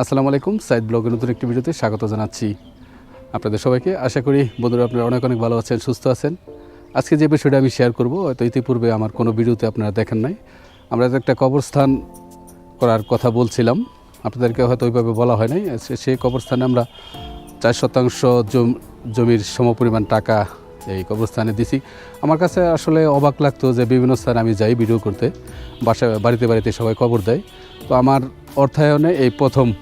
আসসালামু আলাইকুম, সাইদ ব্লগের নতুন একটি ভিডিওতে স্বাগত জানাচ্ছি আপনাদের সবাইকে। আশা করি বন্ধুরা আপনারা অনেক অনেক ভালো আছেন, সুস্থ আছেন। আজকে যে বিষয়টা আমি শেয়ার করব, হয়তো ইতিপূর্বে আমার কোনো ভিডিওতে আপনারা দেখেন নাই। আমরা একটা কবরস্থান করার কথা বলছিলাম, আপনাদেরকে হয়তো ওইভাবে বলা হয় নাই। সেই কবরস্থানে আমরা চার শতাংশ জম- জমির সমপরিমাণ টাকা এই কবরস্থানে দিছি। আমার কাছে আসলে অবাক লাগতো যে বিভিন্ন স্থানে আমি যাই ভিডিও করতে, বাসায়, বাড়িতে বাড়িতে সবাই কবর দেয়। তো আমার অর্থায়নে এই প্রথম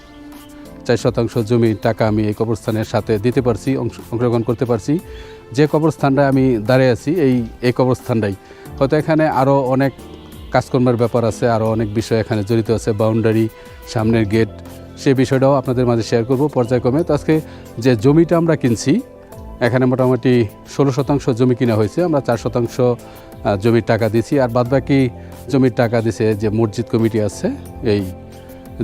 চার শতাংশ জমি টাকা আমি এই কবরস্থানের সাথে দিতে পারছি, অংশ- অংশগ্রহণ করতে পারছি। যে কবরস্থানটা আমি দাঁড়িয়ে আছি, এই এই কবরস্থানটাই। হয়তো এখানে আরও অনেক কাজকর্মের ব্যাপার আছে আরও অনেক বিষয় এখানে জড়িত আছে বাউন্ডারি সামনের গেট সেই বিষয়টাও আপনাদের মাঝে শেয়ার করব পর্যায়ক্রমে। তো আজকে যে জমিটা আমরা কিনছি, এখানে মোটামুটি ষোলো শতাংশ জমি কিনা হয়েছে, আমরা চার শতাংশ জমির টাকা দিছি আর বাদবাকি জমির টাকা দিছে যে মসজিদ কমিটি আছে, এই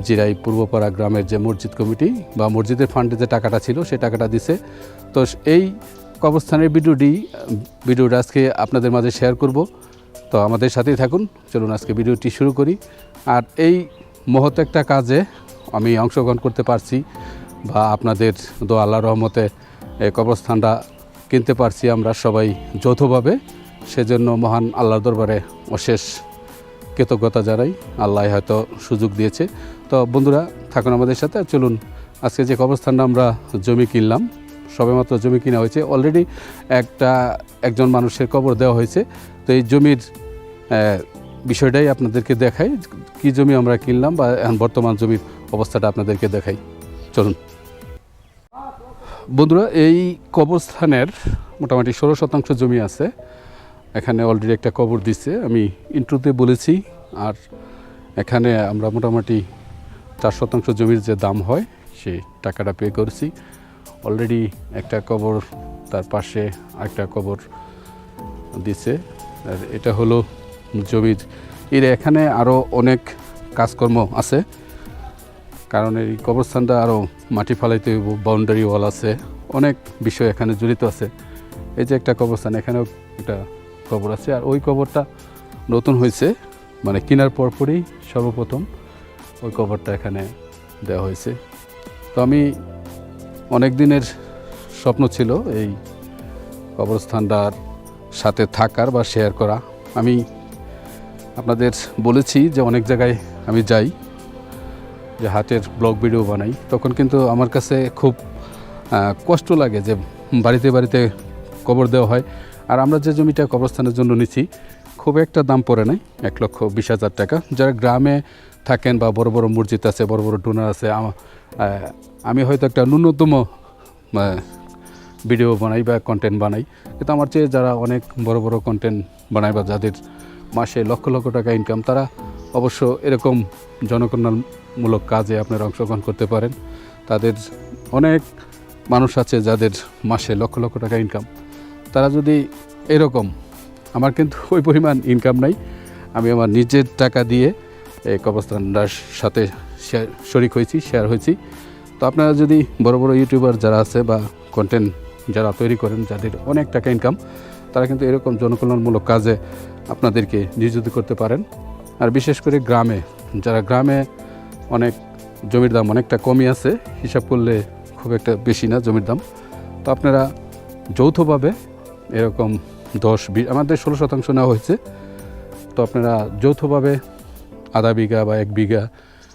জিরাই পূর্বপাড়া গ্রামের যে মসজিদ কমিটি বা মসজিদের ফান্ডে যে টাকাটা ছিল, সেই টাকাটা দিছে। তো এই কবরস্থানের ভিডিওটি, ভিডিওটা আজকে আপনাদের মাঝে শেয়ার করব। তো আমাদের সাথেই থাকুন। চলুন আজকে ভিডিওটি শুরু করি। আর এই মহৎ একটা কাজে আমি অংশগ্রহণ করতে পারছি বা আপনাদের দো আল্লাহ রহমতে কবরস্থানটা কিনতে পারছি আমরা সবাই যৌথভাবে। সেজন্য মহান আল্লাহর দরবারে অশেষ কৃতজ্ঞতা জানাই। আল্লাহ হয়তো সুযোগ দিয়েছে। তো বন্ধুরা, থাকুন আমাদের সাথে। চলুন, আজকে যে কবরস্থানটা আমরা জমি কিনলাম, সবেমাত্র জমি কিনা হয়েছে। অলরেডি একটা, একজন মানুষের কবর দেওয়া হয়েছে। তো এই জমির বিষয়টাই আপনাদেরকে দেখাই। কি জমি আমরা কিনলাম বা এখন বর্তমান জমির অবস্থাটা আপনাদেরকে দেখাই। চলুন। বন্ধুরা, এই কবরস্থানের মোটামুটি ষোলো শতাংশ জমি আছে। এখানে অলরেডি একটা কবর দিচ্ছে আমি ইন্ট্রোতে বলেছি, আর এখানে আমরা মোটামুটি চার শতাংশ জমির যে দাম হয়, সেই টাকাটা পে করেছি। অলরেডি একটা কবর তার পাশে একটা কবর দিছে, আর এটা হলো জমির। এর এখানে আরও অনেক কাজকর্ম আছে, কারণ এই কবরস্থানটা আরও মাটি ফালাইতে বাউন্ডারি ওয়াল আছে, অনেক বিষয় এখানে জড়িত আছে। এই যে একটা কবরস্থান, এখানেও একটা কবর আছে। আর ওই কবরটা নতুন হয়েছে মানে কেনার পরপরই সর্বপ্রথম ওই কবরটা এখানে দেওয়া হয়েছে। তো আমি অনেক দিনের স্বপ্ন ছিল এই কবরস্থানটার সাথে থাকার বা শেয়ার করা। আমি আপনাদের বলেছি যে অনেক জায়গায় আমি যাই, যে হাটের ব্লগ ভিডিও বানাই। তখন কিন্তু আমার কাছে খুব কষ্ট লাগে যে বাড়িতে বাড়িতে কবর দেওয়া হয়। আর আমরা যে জমিটা কবরস্থানের জন্য নিচ্ছি খুব একটা দাম পড়ে নাই, এক লক্ষ বিশ হাজার টাকা। যারা গ্রামে থাকেন বা বড় বড় মসজিদ আছে, বড় বড় ডোনার আছে, আমি হয়তো একটা ন্যূনতম ভিডিও বানাই বা কন্টেন্ট বানাই। কিন্তু আমার চেয়ে যারা অনেক বড় বড় কন্টেন্ট বানায় বা যাদের মাসে লক্ষ লক্ষ টাকা ইনকাম তারা অবশ্য এরকম জনকল্যাণমূলক কাজে আপনারা অংশগ্রহণ করতে পারেন। তাদের অনেক মানুষ আছে যাদের মাসে লক্ষ লক্ষ টাকা ইনকাম তারা যদি এরকম, আমার কিন্তু ওই পরিমাণ ইনকাম নাই। আমি আমার নিজের টাকা দিয়ে এই কবরস্থানটার সাথে শেয়ার শরিক হয়েছি শেয়ার হয়েছি। তো আপনারা যদি বড় বড় ইউটিউবার যারা আছে বা কন্টেন্ট যারা তৈরি করেন, যাদের অনেক টাকা ইনকাম তারা কিন্তু এরকম জনকল্যাণমূলক কাজে আপনাদেরকে নিয়োজিত করতে পারেন। আর বিশেষ করে গ্রামে, যারা গ্রামে অনেক জমির দাম অনেকটা কমই আছে, হিসাব করলে খুব একটা বেশি না জমির দাম। তো আপনারা যৌথভাবে এরকম দশ বিশ আমাদের ষোলো শতাংশ নেওয়া হয়েছে। তো আপনারা যৌথভাবে আধা বিঘা বা এক বিঘা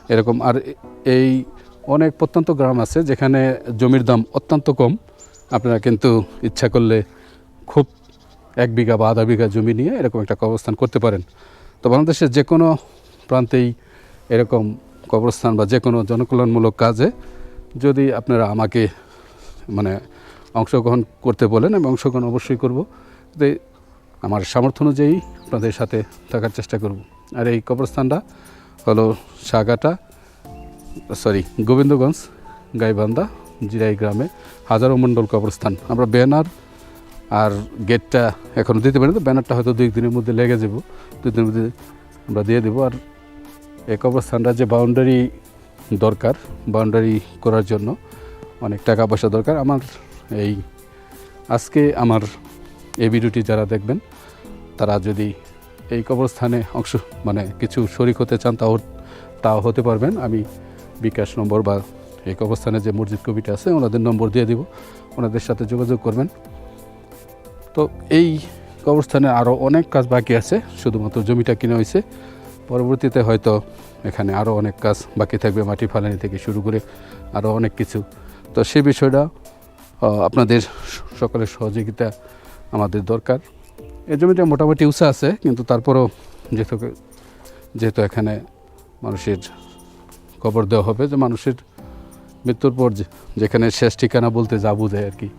এরকম, আর এই অনেক প্রত্যন্ত গ্রাম আছে যেখানে জমির দাম অত্যন্ত কম। আপনারা কিন্তু ইচ্ছা করলে খুব এক বিঘা বা আধা বিঘা জমি নিয়ে এরকম একটা কবরস্থান করতে পারেন। তো বাংলাদেশের যে কোনো প্রান্তেই এরকম কবরস্থান বা যে কোনো জনকল্যাণমূলক কাজে যদি আপনারা আমাকে মানে অংশগ্রহণ করতে বলেন, আমি অংশগ্রহণ অবশ্যই করব। তো আমার সামর্থ্য অনুযায়ী আপনাদের সাথে থাকার চেষ্টা করব। আর এই কবরস্থানটা হলো সাগাটা সরি গোবিন্দগঞ্জ, গাইবান্ধা, জিরাই গ্রামে হাজারো মণ্ডল কবরস্থান। আমরা ব্যানার আর গেটটা এখনও দিতে পারি না ব্যানারটা হয়তো দুই দিনের মধ্যে লেগে যাব। দুই দিনের মধ্যে আমরা দিয়ে দেবো। আর এই কবরস্থানটা যে বাউন্ডারি দরকার বাউন্ডারি করার জন্য অনেক টাকা পয়সা দরকার। আমার এই আজকে আমার এই ভিডিওটি যারা দেখবেন, তারা যদি এই কবরস্থানে অংশ মানে কিছু শরিক হতে চান তাও তাও হতে পারবেন। আমি বিকাশ নম্বর বা এই কবরস্থানে যে মসজিদ কবিটা আছে, ওনাদের নম্বর দিয়ে দিব। ওনাদের সাথে যোগাযোগ করবেন। তো এই কবরস্থানে আরও অনেক কাজ বাকি আছে, শুধুমাত্র জমিটা কিনে হয়েছে। পরবর্তীতে হয়তো এখানে আরও অনেক কাজ বাকি থাকবে, মাটি ফালানি থেকে শুরু করে আরও অনেক কিছু। তো সে বিষয়টা আপনাদের সকলের সহযোগিতা আমাদের দরকার। এই জমিটা মোটামুটি উঁচা আছে, কিন্তু তারপরও যেহেতু যেহেতু এখানে মানুষের কবর দেওয়া হবে, যে মানুষের মৃত্যুর পর যেখানে শেষ ঠিকানা বলতে যা বোঝায় আর কি।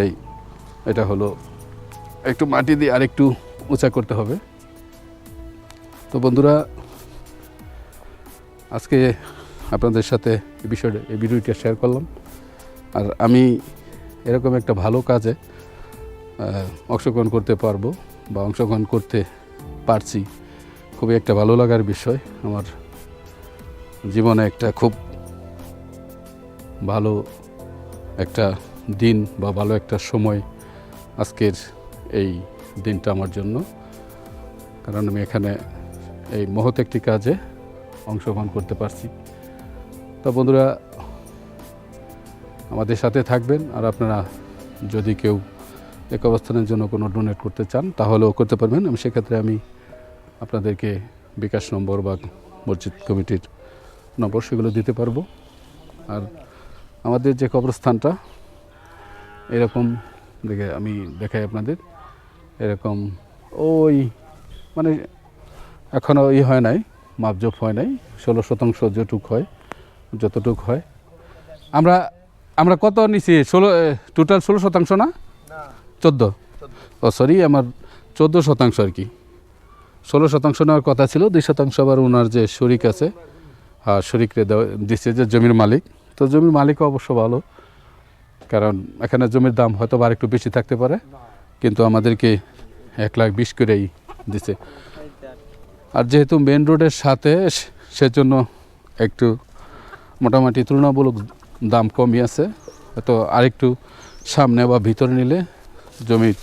এই, এটা হলো একটু মাটি দিয়ে আর একটু উঁচা করতে হবে। তো বন্ধুরা, আজকে আপনাদের সাথে এই বিষয়টা এই ভিডিওটা শেয়ার করলাম। আর আমি এরকম একটা ভালো কাজে অংশগ্রহণ করতে পারব বা অংশগ্রহণ করতে পারছি, খুবই একটা ভালো লাগার বিষয়। আমার জীবনে একটা খুব ভালো একটা দিন বা ভালো একটা সময় আজকের এই দিনটা আমার জন্য। কারণ আমি এখানে এই মহৎ একটি কাজে অংশগ্রহণ করতে পারছি। তো বন্ধুরা আমাদের সাথে থাকবেন আর আপনারা যদি কেউ এক অবস্থানের জন্য কোনো ডোনেট করতে চান, তাহলেও করতে পারবেন। আমি সেক্ষেত্রে আমি আপনাদেরকে বিকাশ নম্বর বা মসজিদ কমিটির নম্বর সেগুলো দিতে পারব। আর আমাদের যে কবরস্থানটা, এরকম দেখে আমি দেখাই আপনাদের। এরকম ওই মানে এখনও ই হয় নাই, মাপজোপ হয় নাই, ষোলো শতাংশ যেটুক হয়, যতটুক হয়। আমরা আমরা কত নিছি? ষোলো টোটাল ষোলো শতাংশ না? চোদ্দ? ও সরি আমার চোদ্দ শতাংশ আর কি। ষোলো শতাংশ নেওয়ার কথা ছিল দুই শতাংশ আবার ওনার যে শরিক আছে আর শরিকরে দেওয়া দিচ্ছে যে জমির মালিক। তো জমির মালিকও অবশ্য ভালো কারণ এখানে জমির দাম হয়তো বা একটু বেশি থাকতে পারে কিন্তু আমাদেরকে এক লাখ বিশ করেই দিছে। আর যেহেতু মেন রোডের সাথে সেজন্য একটু মোটামুটি তুলনামূলক দাম কমই আছে। তো আরেকটু সামনে বা ভিতরে নিলে জমির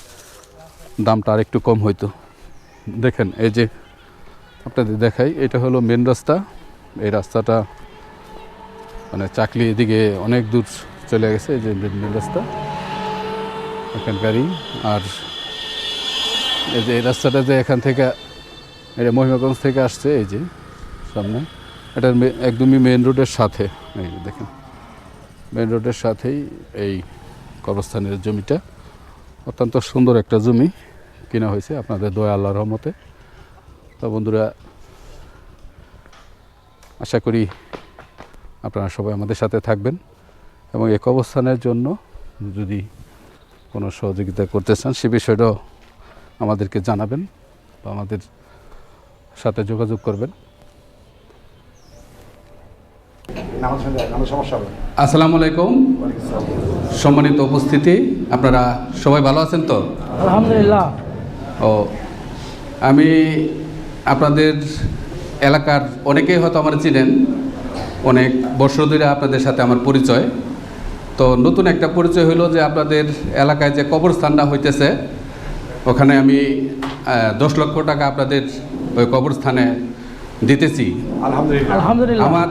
দামটা আরেকটু কম হইতো। দেখেন, এই যে আপনাদের দেখাই, এটা হলো মেন রাস্তা। এই রাস্তাটা মানে চাকলি এদিকে অনেক দূর চলে গেছে, এই যে মেন রাস্তা। এখানকারই আর এই যে এই রাস্তাটা যে এখান থেকে এটা মহিমাগঞ্জ থেকে আসছে, এই যে সামনে। এটা একদমই মেন রোডের সাথে। এই দেখেন। মেন রোডের সাথেই এই কবরস্থানের জমিটা। অত্যন্ত সুন্দর একটা জমি কেনা হয়েছে আপনাদের দয়া আল্লাহর রহমতে। তো বন্ধুরা, আশা করি আপনারা সবাই আমাদের সাথে থাকবেন এবং এক অবস্থানের জন্য যদি কোনো সহযোগিতা করতে চান, সে বিষয়টাও আমাদেরকে জানাবেন বা আমাদের সাথে যোগাযোগ করবেন। আসসালামু আলাইকুম। সম্মানিত উপস্থিতি আপনারা সবাই ভালো আছেন তো? আলহামদুলিল্লাহ। ও আমি আপনাদের এলাকার অনেকেই হয়তো আমার চিনেন অনেক বছর ধরে আপনাদের সাথে আমার পরিচয়। তো নতুন একটা পরিচয় হলো যে আপনাদের এলাকায় যে কবরস্থানটা হইতেছে ওখানে আমি দশ লক্ষ টাকা আপনাদের ওই কবরস্থানে দিতেছি। আলহামদুলিল্লাহ। আলহামদুলিল্লাহ। আমার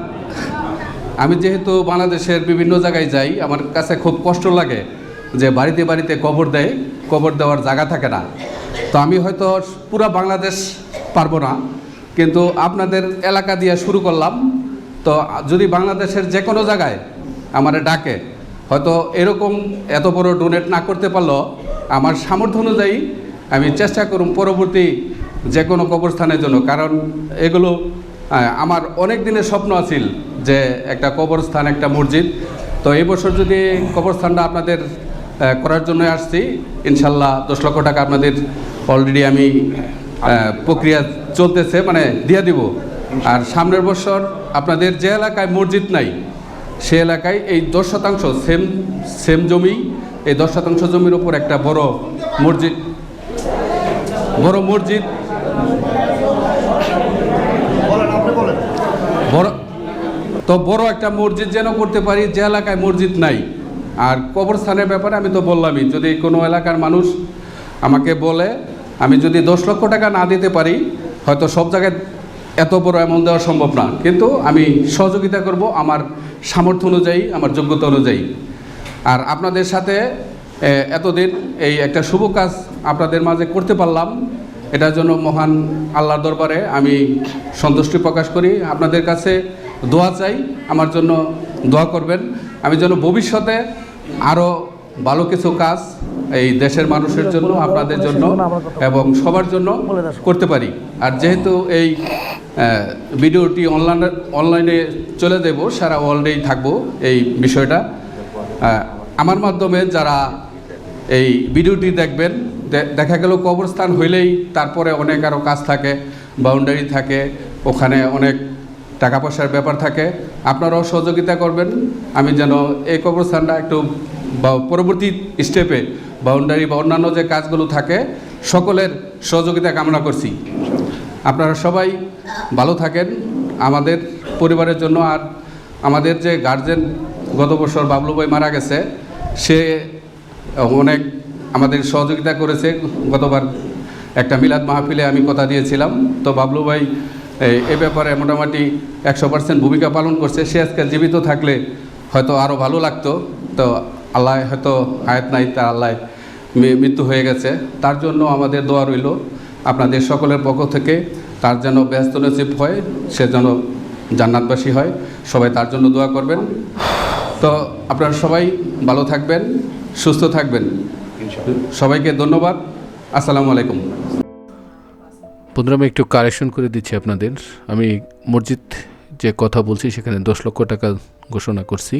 আমি যেহেতু বাংলাদেশের বিভিন্ন জায়গায় যাই, আমার কাছে খুব কষ্ট লাগে যে বাড়িতে বাড়িতে কবর দেয়, কবর দেওয়ার জায়গা থাকে না। তো আমি হয়তো পুরা বাংলাদেশ পারব না, কিন্তু আপনাদের এলাকা দিয়ে শুরু করলাম। তো যদি বাংলাদেশের যে কোনো জায়গায় আমার ডাকে, হয়তো এরকম এত বড় ডোনেট না করতে পারলেও আমার সামর্থ্য অনুযায়ী আমি চেষ্টা করুন পরবর্তী যে কোনো কবরস্থানের জন্য, কারণ এগুলো আমার অনেক দিনের স্বপ্ন আছিল যে একটা কবরস্থান, একটা মসজিদ। তো এই বছর যদি কবরস্থানটা আপনাদের করার জন্য আসছি, ইনশাল্লাহ দশ লক্ষ টাকা আপনাদের অলরেডি আমি প্রক্রিয়া চলতেছে মানে দিয়ে দিব। আর সামনের বছর আপনাদের যে এলাকায় মসজিদ নাই, সে এলাকায় এই দশ শতাংশ সেম সেম জমি, এই দশ শতাংশ জমির ওপর একটা বড় মসজিদ বড় মসজিদ বলেন আপনি বলেন বড় তো বড় একটা মসজিদ যেন করতে পারি, যে এলাকায় মসজিদ নাই। আর কবরস্থানের ব্যাপারে আমি তো বললামই, যদি কোনো এলাকার মানুষ আমাকে বলে, আমি যদি দশ লক্ষ টাকা না দিতে পারি, হয়তো সব জায়গায় এত বড় এমন দেওয়া সম্ভব না। কিন্তু আমি সহযোগিতা করব আমার সামর্থ্য অনুযায়ী, আমার যোগ্যতা অনুযায়ী। আর আপনাদের সাথে এতদিন এই একটা শুভ কাজ আপনাদের মাঝে করতে পারলাম। এটার জন্য মহান আল্লাহর দরবারে আমি সন্তুষ্টি প্রকাশ করি। আপনাদের কাছে দোয়া চাই, আমার জন্য দোয়া করবেন। আমি যেন ভবিষ্যতে আরও ভালো কিছু কাজ এই দেশের মানুষের জন্য, আপনাদের জন্য এবং সবার জন্য করতে পারি। আর যেহেতু এই ভিডিওটি অনলাইনে অনলাইনে চলে দেব, সারা ওয়ার্ল্ডেই থাকব এই বিষয়টা। আমার মাধ্যমে যারা এই ভিডিওটি দেখবেন দেখা গেল কবরস্থান হইলেই তারপরে অনেক আরও কাজ থাকে বাউন্ডারি থাকে, ওখানে অনেক টাকা পয়সার ব্যাপার থাকে, আপনারাও সহযোগিতা করবেন। আমি যেন এই কবরস্থানটা একটু পরবর্তী স্টেপে বাউন্ডারি বা অন্যান্য যে কাজগুলো থাকে, সকলের সহযোগিতা কামনা করছি। আপনারা সবাই ভালো থাকেন। আমাদের পরিবারের জন্য আর আমাদের যে গার্জেন গত বছর বাবলু ভাই মারা গেছে, সে অনেক আমাদের সহযোগিতা করেছে। গতবার একটা মিলাদ মাহফিলে আমি কথা দিয়েছিলাম। তো বাবলু ভাই এ ব্যাপারে মোটামুটি একশো পার্সেন্ট ভূমিকা পালন করছে। সে আজকে জীবিত থাকলে হয়তো আরও ভালো লাগতো। তো আল্লাহ হয়তো আয়াত নাই তা আল্লাহ মৃত্যু হয়ে গেছে। তার জন্য আমাদের দোয়া রইল আপনাদের সকলের পক্ষ থেকে। তার যেন ব্যস্ত নসিব হয় সে যেন জান্নাতবাসী হয়। সবাই তার জন্য দোয়া করবেন। তো আপনারা সবাই ভালো থাকবেন সুস্থ থাকবেন। সবাইকে ধন্যবাদ। আসসালামু আলাইকুম। বন্ধুরা, আমি একটু কারেকশন করে দিচ্ছি আপনাদের। আমি মসজিদ যে কথা বলছি, সেখানে দশ লক্ষ টাকা ঘোষণা করছি।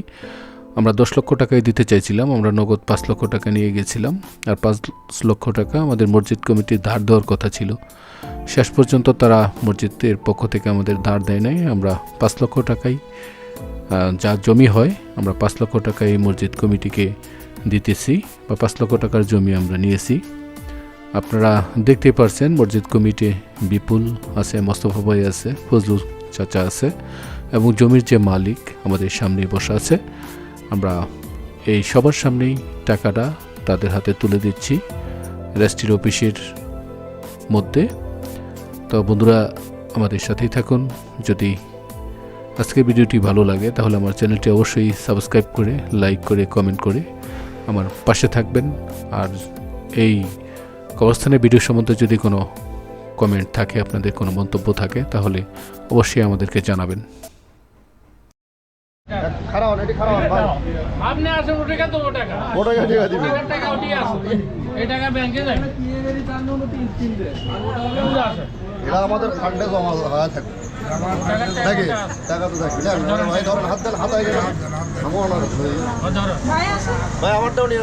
আমরা দশ লক্ষ টাকাই দিতে চাইছিলাম, আমরা নগদ পাঁচ লক্ষ টাকা নিয়ে গেছিলাম, আর পাঁচ লক্ষ টাকা আমাদের মসজিদ কমিটির ধার দেওয়ার কথা ছিল। শেষ পর্যন্ত তারা মসজিদের পক্ষ থেকে আমাদের ধার দেয় নাই, আমরা পাঁচ লক্ষ টাকাই যা জমি হয়, আমরা পাঁচ লক্ষ টাকা এই মসজিদ কমিটিকে দিতেছি, বা পাঁচ লক্ষ টাকার জমি আমরা নিয়েছি। আপনারা দেখতে পারছেন, মসজিদ কমিটি বিপুল আছে, মোস্তফা ভাই আছে, ফজলুল চাচা আছে, এবং জমির যে মালিক আমাদের সামনে বসা আছে, আমরা এই সবার সামনেই টাকাটা তাদের হাতে তুলে দিচ্ছি, রেস্টির অফিসের মধ্যে। তো বন্ধুরা, আমাদের সাথেই থাকুন। যদি আজকের ভিডিওটি ভালো লাগে, তাহলে আমার চ্যানেলটি অবশ্যই সাবস্ক্রাইব করে, লাইক করে, কমেন্ট করে আমার পাশে থাকবেন। আর এই কবরস্থানের ভিডিও সম্বন্ধে যদি কোনো কমেন্ট থাকে আপনাদের কোনো মন্তব্য থাকে তাহলে অবশ্যই আমাদেরকে জানাবেন। খারাপ এটি খারাপ ভাই। আপনি আসেন ওটা তো টাকা। ওটা টাকা দিবেন। টাকার টাকা ওটি আছে। এই টাকা ব্যাংকে যায়। এটা আমাদের ফান্ডে জমা হয়ে থাকে। নাকি? টাকা তো থাকবে না। ভাই ধরেন হাত দেন হাত আগে আমার ভাই আমারটাও নিয়ে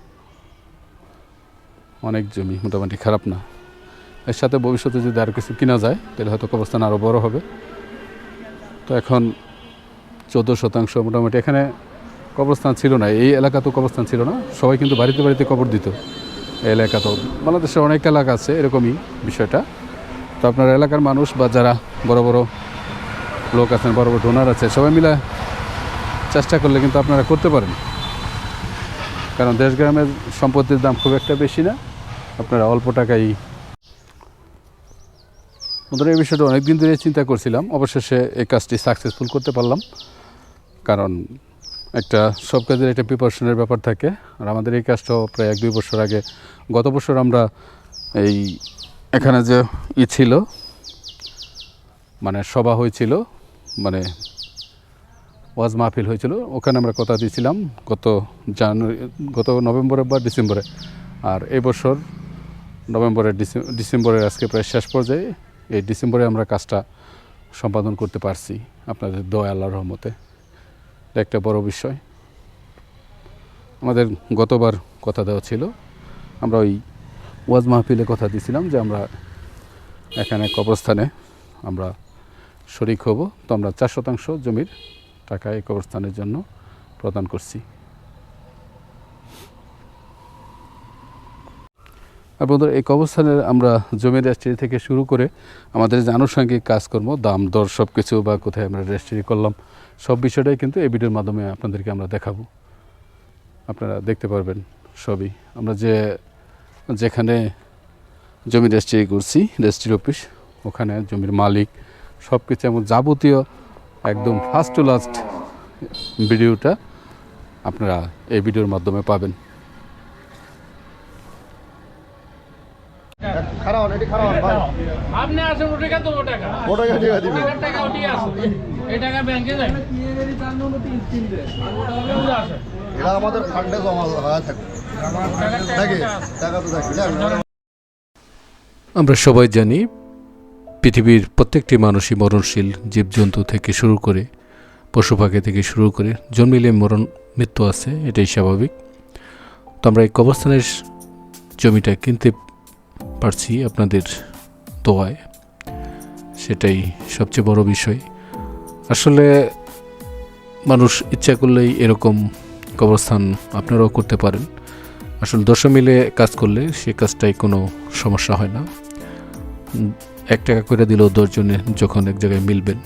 অনেক জমি, মোটামুটি খারাপ না। এর সাথে ভবিষ্যতে যদি আরও কিছু কিনা যায়, তাহলে হয়তো কবরস্থান আরও বড় হবে। তো এখন চোদ্দ শতাংশ মোটামুটি, এখানে কবরস্থান ছিল না, এই এলাকা তো কবরস্থান ছিল না। সবাই কিন্তু বাড়িতে বাড়িতে কবর দিত। এই এলাকা তো বাংলাদেশে অনেক এলাকা আছে, এরকমই বিষয়টা। তো আপনার এলাকার মানুষ বা যারা বড় বড় লোক আছেন, বড় বড় ডোনার আছে, সবাই মিলে চেষ্টা করলে কিন্তু আপনারা করতে পারেন। কারণ দেশ গ্রামের সম্পত্তির দাম খুব একটা বেশি না। আপনারা অল্প টাকাই। বন্ধুরা, এই বিষয়টা অনেক দিন ধরে চিন্তা করছিলাম। অবশেষে এই কাজটি সাকসেসফুল করতে পারলাম। কারণ একটা সব কাজের একটা প্রিপারেশনের ব্যাপার থাকে। আর আমাদের এই কাজটাও প্রায় এক দুই বছর আগে, গত বছর আমরা এই এখানে যে ই ছিল মানে সভা হয়েছিল মানে ওয়াজ মাহফিল হয়েছিল, ওখানে আমরা কথা দিয়েছিলাম গত জানুয়ারি, গত নভেম্বরে বা ডিসেম্বরে। আর এই বছর নভেম্বরের ডিসে- ডিসেম্বরের আজকে প্রায় শেষ পর্যায়ে এই ডিসেম্বরে আমরা কাজটা সম্পাদন করতে পারছি আপনাদের দয়া আল্লাহর রহমতে। একটা বড় বিষয়। আমাদের গতবার কথা দেওয়া ছিল, আমরা ওই ওয়াজ মাহফিলে কথা দিয়েছিলাম যে আমরা এখানে কবরস্থানে আমরা শরিক হব, তো আমরা চার শতাংশ জমির টাকা এই কবরস্থানের জন্য প্রদান করছি। আর বন্ধুরা, এই কবরস্থানের আমরা জমি রেজিস্ট্রি থেকে শুরু করে আমাদের যে আনুষঙ্গিক কাজকর্ম, দাম, দর সব কিছু বা কোথায় আমরা রেজিস্ট্রি করলাম, সব বিষয়টাই কিন্তু এই ভিডিওর মাধ্যমে আপনাদেরকে আমরা দেখাবো। আপনারা দেখতে পারবেন সবই। আমরা যে, যেখানে জমি রেজিস্ট্রি করছি রেজিস্ট্রি অফিস, ওখানে জমির মালিক সব কিছু এমন যাবতীয় একদম ফার্স্ট টু লাস্ট ভিডিওটা আপনারা এই ভিডিওর মাধ্যমে পাবেন খারাপ হন এটি খারাপ ভাই। আপনি আসেন ওটা টাকা? ওটা কে টাকা দিবেন টাকা ওটি আছে। এই টাকা ব্যাংকে আসে এরা আমাদের ফান্ডে জমা হয়ে থাকে। টাকা তো থাকবে আমরা সবাই জানি পৃথিবীর প্রত্যেকটি মানুষই মরণশীল জীবজন্তু থেকে শুরু করে পশু পাখি থেকে শুরু করে জন্মিলে মরণ মৃত্যু আছে এটাই স্বাভাবিক। তো আমরা এই কবরস্থানের জমিটা কিনতে পারছি আপনাদের দোয়ায়। সেটাই সবচেয়ে বড় বিষয়। আসলে মানুষ ইচ্ছা করলেই এরকম কবরস্থান আপনারাও করতে পারেন। আসলে দশ মিলে কাজ করলে সে কাজটাই কোনো সমস্যা হয় না। এক টাকা করে দিলেও দশজনে যখন এক জায়গায় মিলবেন,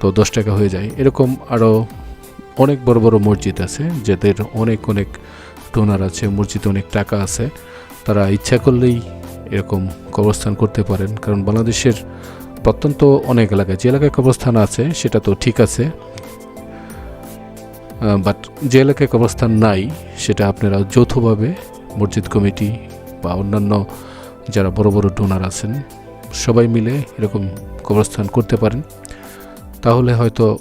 তো দশ টাকা হয়ে যায়। এরকম আরও অনেক বড় বড় মসজিদ আছে, যাদের অনেক অনেক ডোনার আছে, মসজিদে অনেক টাকা আছে। তারা ইচ্ছা করলেই এরকম কবরস্থান করতে পারেন। কারণ বাংলাদেশের প্রত্যন্ত অনেক এলাকায় যে এলাকায় কবরস্থান আছে, সেটা তো ঠিক আছে। বাট যে এলাকায় কবরস্থান নাই, সেটা আপনারা যৌথভাবে মসজিদ কমিটি বা অন্যান্য যারা বড় বড় ডোনার আছেন, সবাই মিলে এরকম কবরস্থান করতে পারেন। তাহলে হয়তো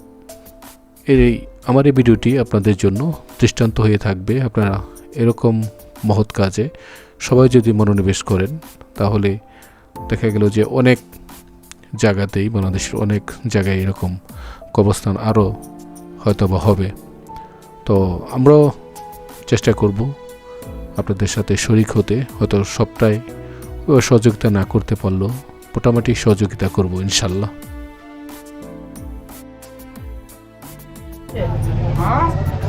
এই, আমার এই ভিডিওটি আপনাদের জন্য দৃষ্টান্ত হয়ে থাকবে। আপনারা এরকম মহৎ কাজে সবাই যদি মনোনিবেশ করেন, তাহলে দেখা গেল যে অনেক জায়গাতেই, বাংলাদেশের অনেক জায়গায় এরকম কবরস্থান আরও হয়তো বা হবে। তো আমরাও চেষ্টা করব আপনাদের সাথে শরিক হতে, হয়তো সবটাই সহযোগিতা না করতে পারলেও মোটামুটি সহযোগিতা করব, ইনশাল্লাহ।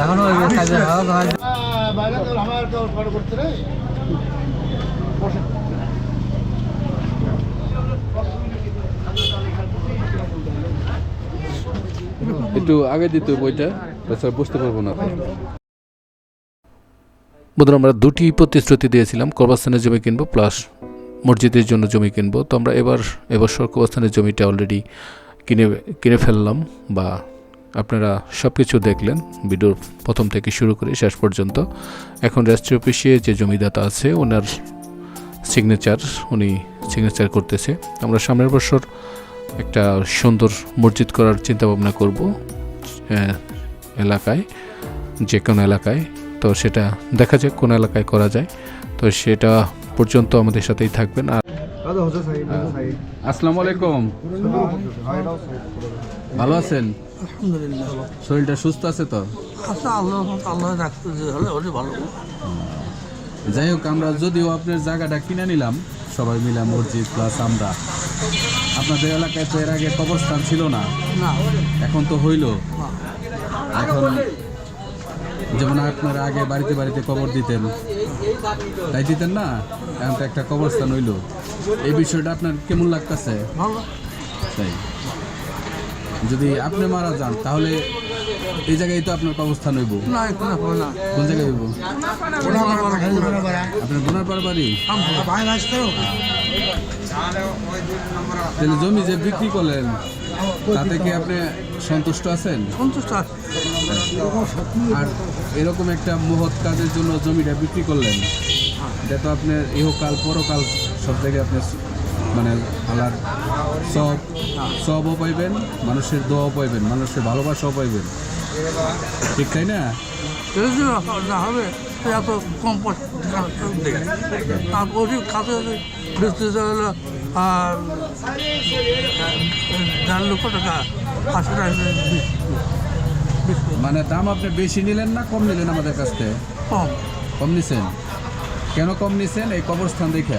আমাদের বাপ বেটা তো শরীর ছাড়া খাওয়া আমি লেগে তোমার আমি দেখা কখন লেগে দেয় না হ্যাঁ অন্য দেখা আছে আমি লেগে একটু আগে দিতে বইটা তাছাড়া বুঝতে পারব না। বন্ধুরা আমরা দুটি প্রতিশ্রুতি দিয়েছিলাম কর্মস্থানের জমি কিনবো প্লাস মসজিদের জন্য জমি কিনবো। তো আমরা এবার এবছর কর্মস্থানের জমিটা অলরেডি কিনে কিনে ফেললাম বা আপনারা সব কিছু দেখলেন, ভিডিওর প্রথম থেকে শুরু করে শেষ পর্যন্ত। এখন রেজিস্ট্রি অফিসে যে জমিদাতা আছে, ওনার সিগনেচার উনি সিগনেচার করতেছে। আমরা সামনের বছর একটা সুন্দর মসজিদ করার চিন্তা ভাবনা করব এলাকায়, যে কোনো এলাকায়। তো সেটা দেখা যাক কোন এলাকায় করা যায়। তো সেটা পর্যন্ত আমাদের সাথেই থাকবেন। আর আসসালামু আলাইকুম ভালো আছেন? শরীরটা সুস্থ আছে তো? আচ্ছা যাই হোক আমরা যদিও আপনার জায়গাটা কিনে নিলাম সবাই মিলে মসজিদ প্লাস আমরা। আপনাদের এলাকায় তো এর আগে কবরস্থান ছিল না। না এখন তো হইল। এখন যেমন আপনারা আগে বাড়িতে বাড়িতে কবর দিতেন তাই দিতেন না? এখন তো একটা কবরস্থান হইল। এই বিষয়টা আপনার কেমন লাগতেছে? তাই। যদি আপনি মারা যান তাহলে এই জায়গায় তো আপনার কবরস্থান হইব। কোন জায়গায় হইব? আপনার বোনার বাড়ি? তাহলে জমি যে বিক্রি করলেন তাতে কি আপনি সন্তুষ্ট আছেন? সন্তুষ্ট আছে। আর এরকম একটা মহৎ কাজের জন্য জমিটা বিক্রি করলেন। এটা তো আপনার ইহকাল, পরকাল সব জায়গায় আপনি মানে আল্লাহর সব, সবও পাইবেন, মানুষের দোয়াও পাইবেন, মানুষের ভালোবাসাও পাইবেন। ঠিক তাই না? হবে আর হলো লক্ষ টাকা টাকা মানে দাম আপনি বেশি নিলেন না কম নিলেন আমাদের কাছ থেকে? কম। কম নিছেন? কেন কম নিছেন? এই কবরস্থান দেখে।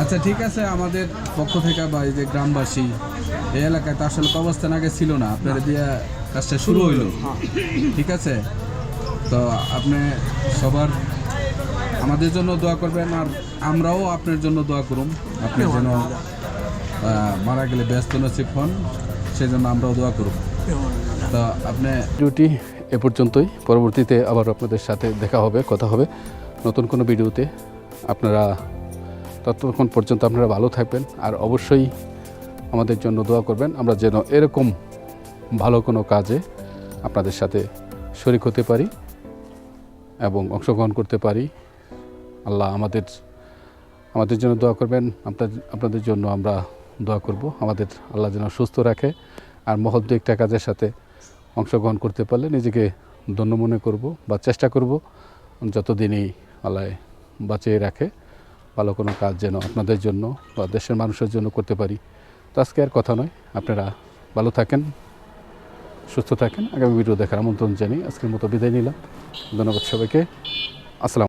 আচ্ছা ঠিক আছে আমাদের পক্ষ থেকে বা এই যে গ্রামবাসী এই এলাকায় তো আসলে কবরস্থান আগে ছিল না। আপনার দিয়ে কাজটা শুরু হইল। ঠিক আছে? তো আপনি সবার আমাদের জন্য দোয়া করবেন আর আমরাও আপনার জন্য দোয়া করুন আপনি যেন মারা গেলে ব্যস্ত নসিব হন সেজন্য আমরাও দোয়া করুন আপনি ডিউটি এ পর্যন্তই। পরবর্তীতে আবার আপনাদের সাথে দেখা হবে, কথা হবে। নতুন কোনো ভিডিওতে আপনারা ততক্ষণ পর্যন্ত আপনারা ভালো থাকবেন আর অবশ্যই আমাদের জন্য দোয়া করবেন। আমরা যেন এরকম ভালো কোনো কাজে আপনাদের সাথে শরিক হতে পারি এবং অংশগ্রহণ করতে পারি। আল্লাহ আমাদের আমাদের জন্য দোয়া করবেন। আপনাদের আপনাদের জন্য আমরা দোয়া করব। আমাদের আল্লাহ যেন সুস্থ রাখে। আর মহৎ দু একটা কাজের সাথে অংশগ্রহণ করতে পারলে নিজেকে ধন্য মনে করব বা চেষ্টা করব যতদিনই আল্লাহ বাঁচিয়ে রাখে, ভালো কোনো কাজ যেন আপনাদের জন্য বা দেশের মানুষের জন্য করতে পারি। তো আজকে আর কথা নয়, আপনারা ভালো থাকেন, সুস্থ থাকেন। আগামী ভিডিও দেখার আমন্ত্রণ জানি আজকের মতো বিদায় নিলাম। ধন্যবাদ সবাইকে। আসসালাম